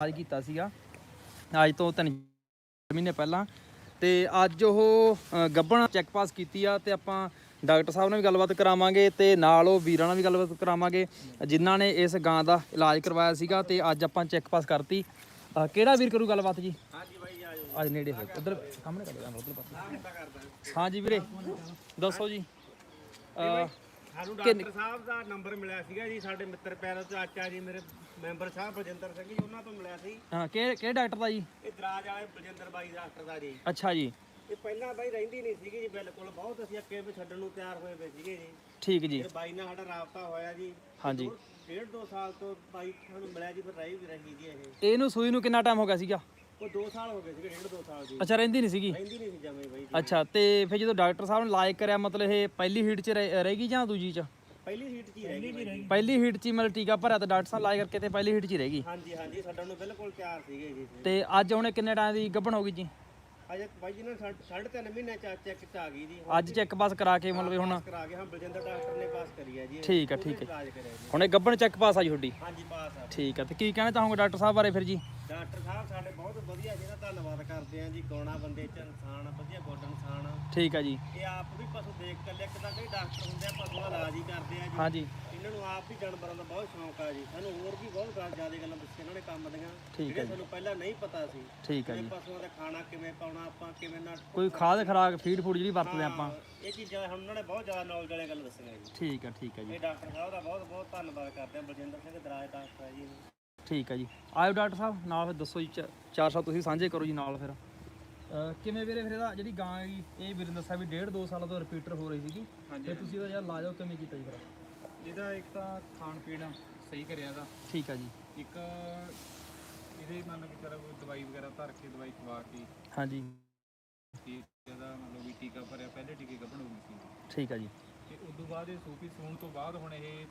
ਇਲਾਜ ਕੀਤਾ ਸੀਗਾ। ਅੱਜ ਤੋਂ ਤਿੰਨ ਮਹੀਨੇ ਪਹਿਲਾਂ ਤੇ ਅੱਜ ਉਹ ਅ, ਗੱਭਣ ਚੈੱਕ ਪਾਸ ਕੀਤੀ ਆ ਤੇ ਆਪਾਂ ਡਾਕਟਰ ਸਾਹਿਬ ਨਾਲ ਵੀ ਗੱਲਬਾਤ ਕਰਾਵਾਂਗੇ ਤੇ ਨਾਲ ਉਹ ਵੀਰਾਂ ਨਾਲ ਵੀ ਗੱਲਬਾਤ ਕਰਾਵਾਂਗੇ ਜਿਨ੍ਹਾਂ ਨੇ ਇਸ ਗਾਂ ਦਾ ਇਲਾਜ ਕਰਵਾਇਆ ਸੀਗਾ ਤੇ ਅੱਜ ਆਪਾਂ ਚੈੱਕ ਪਾਸ ਕਰਤੀ। ਕਿਹੜਾ ਵੀਰ ਕਰੂ ਗੱਲਬਾਤ ਜੀ? ਹਾਂਜੀ ਬਾਈ ਆਜੋ ਅੱਜ ਨੇੜੇ ਹੋਏ ਉਧਰ ਸਾਹਮਣੇ ਕਰ ਦਿਆਂ ਉਧਰ ਪਾਸੇ। ਹਾਂਜੀ ਵੀਰੇ ਦੱਸੋ ਜੀ। ਸਾਨੂੰ ਡਾਕਟਰ ਸਾਹਿਬ ਦਾ ਨੰਬਰ ਮਿਲਿਆ ਸੀਗਾ ਜੀ ਸਾਡੇ ਮਿੱਤਰ ਪਿਆਰੇ ਚਾਚਾ ਜੀ ਮੇਰੇ ਮੈਂਬਰ ਸਾਹਿਬ ਬਲਜਿੰਦਰ ਸਿੰਘ ਜੀ ਉਹਨਾਂ ਤੋਂ ਮਿਲਿਆ ਸੀ। ਹਾਂ ਕਿਹੜੇ ਕਿਹੜੇ ਡਾਕਟਰ ਦਾ ਜੀ? ਇਹ ਦਰਾਜ ਵਾਲੇ ਬਲਜਿੰਦਰ ਬਾਈ ਡਾਕਟਰ ਦਾ ਜੀ। ਅੱਛਾ ਜੀ। ਇਹ ਪਹਿਲਾਂ ਬਾਈ ਰਹਿੰਦੀ ਨਹੀਂ ਸੀਗੀ ਜੀ ਬਿਲਕੁਲ ਬਹੁਤ ਅਸੀਂ ਅੱਗੇ ਵੀ ਛੱਡਣ ਨੂੰ ਤਿਆਰ ਹੋਏ ਪਏ ਸੀਗੇ ਜੀ। ਠੀਕ ਜੀ। ਫਿਰ ਬਾਈ ਨਾਲ ਸਾਡਾ ਰਾਬਤਾ ਹੋਇਆ ਜੀ। ਹਾਂਜੀ। ਡੇਢ ਦੋ ਸਾਲ ਤੋਂ ਬਾਈ ਸਾਨੂੰ ਮਿਲਿਆ ਜੀ ਫਿਰ ਰਹੀ ਵੀ ਰਹੀ ਜੀ ਇਹ। ਇਹਨੂੰ ਸੂਈ ਨੂੰ ਕਿੰਨਾ ਟਾਈਮ ਹੋ ਗਿਆ ਸੀਗਾ? ਉਹ 2 ਸਾਲ ਹੋ ਗਏ ਸੀਗੇ ਡੇਢ ਦੋ ਸਾਲ ਜੀ ਅੱਛਾ ਰਹਿੰਦੀ ਨਹੀਂ ਸੀਗੀ? ਰਹਿੰਦੀ ਨਹੀਂ ਸੀ ਜਮੇ ਬਾਈ ਜੀ। ਅੱਛਾ ਤੇ ਫਿਰ ਜਦੋਂ ਡਾਕਟਰ ਸਾਹਿਬ ਨੇ ਇਲਾਜ ਕਰਿਆ ਮਤਲਬ ਇਹ ਪਹਿਲੀ ਹੀਟ 'ਚ ਰਹਿ- ਰਹੇਗੀ ਜਾਂ ਦੂਜੀ 'ਚ? ਪਹਿਲੀ ਸੀਟ 'ਚ ਹੀ ਰਹਿ ਗਈ ਬਾਈ ਜੀ। ਪਹਿਲੀ ਹੀਟ 'ਚ ਹੀ ਮਤਲਬ ਟੀਕਾ ਭਰਿਆ ਤਾਂ ਡਾਕਟਰ ਸਾਹਿਬ ਇਲਾਜ ਕਰਕੇ ਤੇ ਪਹਿਲੀ ਹੀਟ 'ਚ ਹੀ ਰਹੇਗੀ ਹਾਂਜੀ ਹਾਂਜੀ ਛੱਡਣ ਨੂੰ ਬਿਲਕੁਲ ਤਿਆਰ ਸੀਗੇ ਜੀ। ਤੇ ਅੱਜ ਹੁਣ ਕਿੰਨੇ ਟਾਈਮ ਦੀ ਗੱਭਣ ਹੋ ਗਈ ਜੀ? ਅਜੇ ਬਾਈ ਜੀ ਨੇ ਸਾਢੇ ਸਾਢੇ ਤਿੰਨ ਮਹੀਨੇ ਚ ਚੈੱਕ ਚ ਆ ਗਈ ਜੀ। ਅੱਜ ਚੈੱਕ ਪਾਸ ਕਰਾ ਕੇ ਮਤਲਬ ਹੁਣ ਕਰਾ ਕੇ ਹਾਂ ਬਲਜਿੰਦਰ ਡਾਕਟਰ ਨੇ ਪਾਸ ਕਰੀ ਹੈ ਜੀ। ਠੀਕ ਆ ਠੀਕ ਹੈ ਇਲਾਜ ਕਰਿਆ ਜੀ। ਹੁਣ ਇਹ ਗੱਭਣ ਚੈੱਕ ਪਾਸ ਆ ਜੀ ਤੁਹਾਡੀ? ਹਾਂਜੀ ਪਾਸ ਆ। ਠੀਕ ਆ ਤੇ ਕੀ ਕਹਿਣਾ ਚਾਹੋਗੇ ਡਾਕਟਰ ਸਾਹਿਬ ਬਾਰੇ ਫਿਰ ਜੀ? ਡਾਕਟਰ ਸਾਹਿਬ ਸਾਡੇ ਬਹੁਤ ਵਧੀਆ ਜੀ ਦਾ ਧੰਨਵਾਦ ਕਰਦੇ ਆ ਜੀ ਗਾਉਣਾ ਬੰਦੇ ਚ ਇਨਸਾਨ ਵਧੀਆ ਗੁੱਡ ਇਨਸਾਨ। ਠੀਕ ਆ ਜੀ। ਇਹ ਆਪ ਵੀ ਪਸ਼ੂ ਦੇਖ ਕੇ ਇੱਕ ਤਾਂ ਕਈ ਡਾਕਟਰ ਹੁੰਦੇ ਆ ਪਸ਼ੂਆਂ ਦਾ ਇਲਾਜ ਹੀ ਕਰਦੇ ਆ ਜੀ। ਹਾਂਜੀ। ਇਹਨਾਂ ਨੂੰ ਆਪ ਵੀ ਜਾਨਵਰਾਂ ਦਾ ਬਹੁਤ ਸ਼ੌਂਕ ਆ ਜੀ। ਸਾਨੂੰ ਹੋਰ ਵੀ ਬਹੁਤ ਗੱਲ ਜ਼ਿਆਦਾ ਗੱਲਾਂ ਦੱਸੀਆਂ ਇਹਨਾਂ ਨੇ ਕੰਮ ਦੀਆਂ ਠੀਕ ਜਿਹੜੇ ਸਾਨੂੰ ਪਹਿਲਾਂ ਨਹੀਂ ਪਤਾ ਸੀ। ਠੀਕ ਆ ਜੀ। ਪਸ਼ੂਆਂ ਦਾ ਖਾਣਾ ਕਿਵੇਂ ਪਾਉਣਾ ਆਪਾਂ ਕਿਵੇਂ ਨਾ ਕੋਈ ਖਾਦ ਖਰਾਕ ਫੀਡ ਫੂਡ ਜਿਹੜੀ ਵਰਤਦੇ ਆਪਾਂ। ਇਹ ਚੀਜ਼ਾਂ ਹੁਣ ਉਹਨਾਂ ਨੇ ਬਹੁਤ ਜ਼ਿਆਦਾ ਨੌਲੇਜ ਵਾਲੀਆਂ ਗੱਲ ਦੱਸੀਆਂ ਜੀ। ਠੀਕ ਆ ਠੀਕ ਆ ਜੀ। ਇਹ ਡਾਕਟਰ ਸਾਹਿਬ ਦਾ ਬਹੁਤ ਬਹੁਤ ਧੰਨਵਾਦ ਕਰਦੇ ਆ ਬਲਜਿੰਦਰ ਸਿੰਘ ਦਰਾਜ ਡਾਕਟਰ ਹੈ ਜੀ। ਠੀਕ ਆ ਜੀ। ਆਇਓ ਡਾਕਟਰ ਸਾਹਿਬ ਨਾਲ ਫਿਰ ਦੱਸੋ ਜੀ ਚ- ਚਾਰ ਸ਼ਬਦ ਤੁਸੀਂ ਸਾਂਝੇ ਕਰੋ ਜੀ ਨਾਲ ਫਿਰ। ਅਹ ਕਿਵੇਂ ਵੀਰੇ ਫਿਰ ਇਹਦਾ ਜਿਹੜੀ ਗਾਂ ਹੈਗੀ ਇਹ ਵੀਰੇ ਨੇ ਦੱਸਿਆ ਵੀ ਡੇਢ ਦੋ ਸਾਲਾਂ ਤੋਂ ਰਿਪੀਟਰ ਹੋ ਰਹੀ ਸੀਗੀ। ਤੇ ਤੁਸੀਂ ਇਹਦਾ ਯਾਰ ਲਾਜੋ ਕਿਵੇਂ ਕੀਤਾ ਜੀ ਫਿਰ? ਇਹਦਾ ਇੱਕ ਤਾਂ ਖਾਣ ਪੀਣ ਸਹੀ ਕਰਿਆ ਦਾ ਠੀਕ ਆ ਜੀ। ਇੱਕ ਇਹਦੇ ਮੰਨ ਕੇ ਚੱਲੋ ਕੋਈ ਦਵਾਈ ਵਗੈਰਾ ਧਰ ਕੇ ਦਵਾਈ ਖਵਾ ਕੇ ਹਾਂਜੀ। ਤੇ ਇਹਦਾ ਮਤਲਬ ਵੀ ਟੀਕਾ ਭਰਿਆ ਪਹਿਲੇ ਟੀਕੇ ਗੱਭਣ ਹੋ ਗਈ ਸੀ। ਠੀਕ ਆ ਜੀ। ਤੇ ਉਸ ਤੋਂ ਬਾਅਦ ਇਹ ਸੂਪੀ ਸੂਣ ਤੋਂ ਬਾਅਦ ਹੁਣ ਇਹ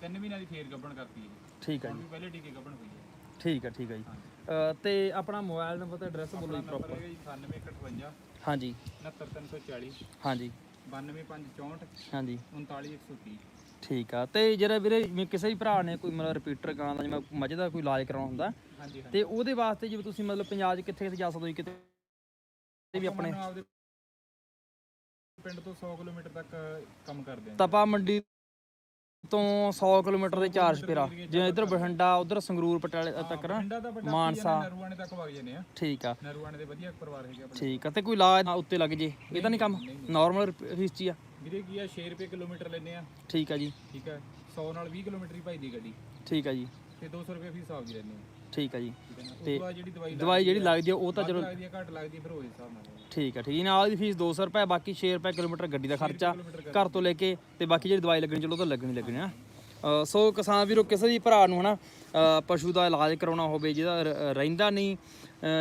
ਤਿੰਨ ਮਹੀਨਿਆਂ ਦੀ ਫੇਰ ਗੱਭਣ ਕਰਤੀ ਇਹ। ਠੀਕ ਆ ਹੁਣ ਜੀ। ਵੀ ਪਹਿਲੇ ਟੀਕੇ ਗੱਭਣ ਹੋਈ ਹੈ। ਠੀਕ ਆ ਜੀ। ਤੇ ਆਪਣਾ ਮੋਬਾਈਲ ਨੰਬਰ ਤੇ ਐਡਰੈਸ ਬੋਲੋ ਜੀ ਨੰਬਰ ਪ੍ਰੋਪਰ ਹੈਗਾ ਜੀ 9858 ਹਾਂਜੀ। 69340 ਹਾਂਜੀ। 92564 ਹਾਂਜੀ। 39130 ਠੀਕ ਆ। ਤੇ ਜਿਹੜਾ ਵੀਰੇ ਜਿਵੇਂ ਕਿਸੇ ਵੀ ਭਰਾ ਨੇ ਕੋਈ ਮਤਲਬ ਰਿਪੀਟਰ ਗਾਂ ਦਾ ਜਿਵੇਂ ਮੱਝ ਦਾ ਕੋਈ ਇਲਾਜ ਕਰਾਉਣਾ ਹੁੰਦਾ ਹਾਂਜੀ ਹਾਂਜੀ। ਤੇ ਉਹਦੇ ਵਾਸਤੇ ਜਿਵੇਂ ਤੁਸੀਂ ਮਤਲਬ ਪੰਜਾਬ 'ਚ ਕਿੱਥੇ ਕਿੱਥੇ ਜਾ ਸਕਦੇ ਹੋ ਜੀ ਕਿਤੇ ਵੀ ਆਪਣੇ? ਆਪਦੇ ਪਿੰਡ ਤੋਂ 100 ਕਿਲੋਮੀਟਰ ਤੱਕ ਕੰਮ ਕਰਦੇ ਆ ਤਪਾ ਮੰਡੀ ਤੋਂ 100 ਕਿਲੋਮੀਟਰ ਦੇ ਚਾਰ ਸਪੇਰਾ ਜਿਵੇਂ ਇਧਰ ਬਠਿੰਡਾ ਉਧਰ ਸੰਗਰੂਰ ਪਟਿਆਲੇ ਤੱਕ ਮਾਨਸਾ। ਨਰੂਆਣੇ ਤੱਕ ਵਗ ਜਾਂਦੇ ਆ। ਠੀਕ ਆ। ਨਰੂਆਣੇ ਦੇ ਵਧੀਆ ਪਰਿਵਾਰ ਹੈਗੇ ਆਪਣੇ। ਠੀਕ ਆ ਤੇ ਕੋਈ ਨਾ ਉੱਤੇ ਲੱਗ ਜੇ ਇਹ ਤਾਂ ਨਹੀਂ ਕੰਮ। ਨਾਰਮਲ ਫੀਸ 'ਚ ਹੀ ਆ। ਵੀਰੇ ਕੀ ਆ 6 ਰੁਪਏ ਕਿਲੋਮੀਟਰ ਲੈਨੇ ਆ। ਠੀਕ ਆ ਜੀ। ਠੀਕ ਹੈ 100 ਨਾਲ 20 ਕਿਲੋਮੀਟਰ ਹੀ ਭਾਈ ਦੀ ਗੱਡੀ। ਠੀਕ ਆ ਜੀ। ਤੇ 200 ਰੁਪਏ ਫੀਸ ਆਪ ਦੀ ਲੈਨੇ ਆ। ਠੀਕ ਜੀ। ਹੈ ਉਸ ਤੇ ਜਿਹੜੀ ਦਵਾਈ ਦਵਾਈ ਜਿਹੜੀ ਲੱਗਦੀ ਆ ਉਹ ਤਾਂ ਚਲੋ ਲੱਗਦੀ ਆ ਘੱਟ ਲੱਗਦੀ ਫਿਰ ਉਹ ਹਿਸਾਬ ਨਾਲ। ਠੀਕ ਆ ਠੀਕ ਨਾਲ ਦੀ ਫੀਸ 200 ਰੁਪਏ ਬਾਕੀ 6 ਰੁਪਏ ਕਿਲੋਮੀਟਰ ਗੱਡੀ ਦਾ ਖਰਚਾ ਘਰ ਤੋਂ ਲੈ ਕੇ ਤੇ ਬਾਕੀ ਜਿਹੜੀ ਦਵਾਈ ਲੱਗਣੀ ਚਲੋ ਤਾਂ ਲੱਗਣੀ ਲੱਗਣੀ ਆ ਸੋ ਕਿਸਾਨ ਵੀਰੋ ਕਿਸੇ ਵੀ ਭਰਾ ਨੂੰ ਹਨਾ ਪਸ਼ੂ ਦਾ ਇਲਾਜ ਕਰਾਉਣਾ ਹੋਵੇ ਜਿਹਦਾ ਰਹਿੰਦਾ ਨਹੀਂ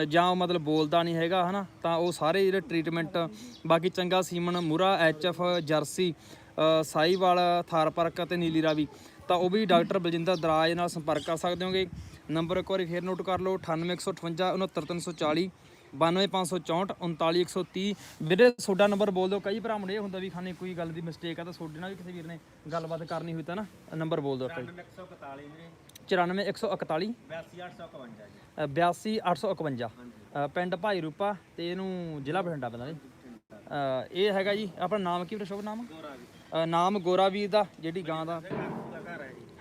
ਜਾਂ ਉਹ ਮਤਲਬ ਬੋਲਦਾ ਨਹੀਂ ਹੈਗਾ ਹਨਾ ਤਾਂ ਉਹ ਸਾਰੇ ਜਿਹੜੇ ਟ੍ਰੀਟਮੈਂਟ ਬਾਕੀ ਚੰਗਾ semen Murrah HF Jersey Sahiwal Tharparkar ਅਤੇ ਨੀਲੀ ਰਾਵੀ। ਤਾਂ ਉਹ ਵੀ ਡਾਕਟਰ ਬਲਜਿੰਦਰ ਦਰਾਜ ਨਾਲ ਸੰਪਰਕ ਕਰ ਸਕਦੇ ਹੋਗੇ। ਨੰਬਰ ਇੱਕ ਵਾਰੀ ਫੇਰ ਨੋਟ ਕਰ ਲਓ 98158 69340 92564 39130 ਵੀਰੇ ਤੁਹਾਡਾ ਨੰਬਰ ਬੋਲ ਦਿਓ। ਕਈ ਭਰਾ ਮੁੰਡੇ ਹੁੰਦਾ ਵੀ ਖਾਨੇ ਕੋਈ ਗੱਲ ਦੀ ਮਿਸਟੇਕ ਆ ਤਾਂ ਤੁਹਾਡੇ ਨਾਲ ਵੀ ਕਿਸੇ ਵੀਰ ਨੇ ਗੱਲਬਾਤ ਕਰਨੀ ਹੋਈ ਤਾਂ ਨਾ ਨੰਬਰ ਬੋਲ ਦਿਓ ਆਪਾਂ 141 ਵੀਰੇ। 94141 82851 ਜੀ। ਅ, 82851 ਅ, ਪਿੰਡ ਭਾਈ ਰੂਪਾ ਤੇ ਇਹਨੂੰ ਜ਼ਿਲ੍ਹਾ ਬਠਿੰਡਾ ਪੈਂਦਾ ਜੀ। ਇਹ ਹੈਗਾ ਜੀ ਆਪਣਾ ਨਾਮ ਕੀ ਵੀਰੇ ਸ਼ੁਭ ਨਾਮ? ਅ, ਨਾਮ ਗੋਰਾਵੀਰ ਦਾ ਜਿਹੜੀ ਗਾਂ ਦਾ।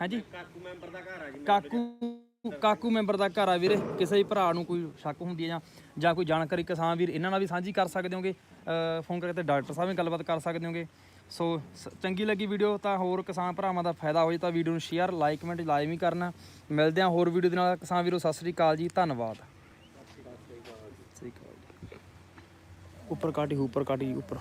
ਹਾਂਜੀ? ਕਾਕੂ ਮੈਂਬਰ ਦਾ ਘਰ ਹੈ ਜੀ ਕਾਕੂ ਕਾਕੂ ਮੈਂਬਰ ਦਾ ਘਰ ਆ ਵੀਰੇ। ਕਿਸੇ ਵੀ ਭਰਾ ਨੂੰ ਕੋਈ ਸ਼ੱਕ ਹੁੰਦੀ ਹੈ ਜਾਂ ਜਾਂ ਕੋਈ ਜਾਣਕਾਰੀ ਕਿਸਾਨ ਵੀਰ ਇਹਨਾਂ ਨਾਲ ਵੀ ਸਾਂਝੀ ਕਰ ਸਕਦੇ ਹੋਗੇ। ਅ, ਫੋਨ ਕਰਕੇ ਤੇ ਡਾਕਟਰ ਸਾਹਿਬ ਨਾਲ ਗੱਲਬਾਤ ਕਰ ਸਕਦੇ ਹੋਗੇ। ਸੋ ਸ- ਚੰਗੀ ਲੱਗੀ ਵੀਡੀਓ ਤਾਂ ਹੋਰ ਕਿਸਾਨ ਭਰਾਵਾਂ ਦਾ ਫਾਇਦਾ ਹੋ ਜੇ ਤਾਂ ਵੀਡੀਓ ਨੂੰ ਸ਼ੇਅਰ ਲਾਈਕ ਕਮੈਂਟ ਲਾਜ਼ਮੀ ਕਰਨਾ। ਮਿਲਦੇ ਹਾਂ ਹੋਰ ਵੀਡੀਓ ਦੇ ਨਾਲ। ਕਿਸਾਨ ਵੀਰੋ ਸਤਿ ਸ੍ਰੀ ਅਕਾਲ ਜੀ ਧੰਨਵਾਦ। ਸਤਿ ਸ੍ਰੀ ਅਕਾਲ ਜੀ। ਉੱਪਰ ਕਾਟੀ ਉੱਪਰ ਕਾਟੀ ਉੱਪਰ।